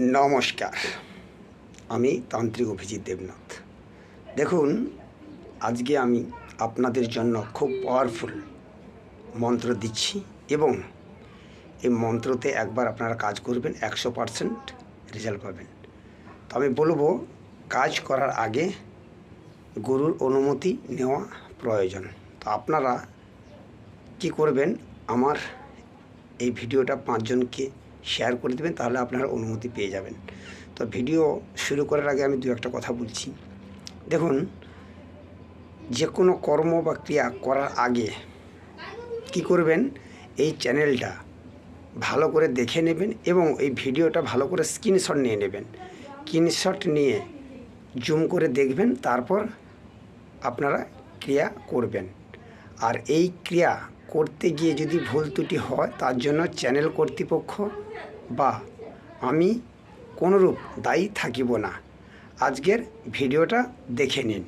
নমস্কার। আমি তান্ত্রিক অভিজিৎ দেবনাথ। দেখুন, আজকে আমি আপনাদের জন্য খুব পাওয়ারফুল মন্ত্র দিচ্ছি এবং এই মন্ত্রতে একবার আপনারা কাজ করবেন, একশো পারসেন্ট রেজাল্ট পাবেন। তো আমি বলব, কাজ করার আগে গুরুর অনুমতি নেওয়া প্রয়োজন। তো আপনারা কি করবেন, আমার এই ভিডিওটা পাঁচজনকে শেয়ার করে দেবেন, তাহলে আপনারা অনুমতি পেয়ে যাবেন। তো ভিডিও শুরু করার আগে আমি দু একটা কথা বলছি। দেখুন যে কোনো কর্ম বা ক্রিয়া করার আগে কি করবেন? এই চ্যানেলটা ভালো করে দেখে নেবেন এবং এই ভিডিওটা ভালো করে স্ক্রিনশট নিয়ে নেবেন। স্ক্রিনশট নিয়ে জুম করে দেখবেন, তারপর আপনারা ক্রিয়া করবেন। আর এই ক্রিয়া করতে গিয়ে যদি ভুল ত্রুটি হয়, তার জন্য চ্যানেল কর্তৃপক্ষ বা আমি কোনোরূপ দায়ী থাকিব না। আজকের ভিডিওটা দেখে নিন।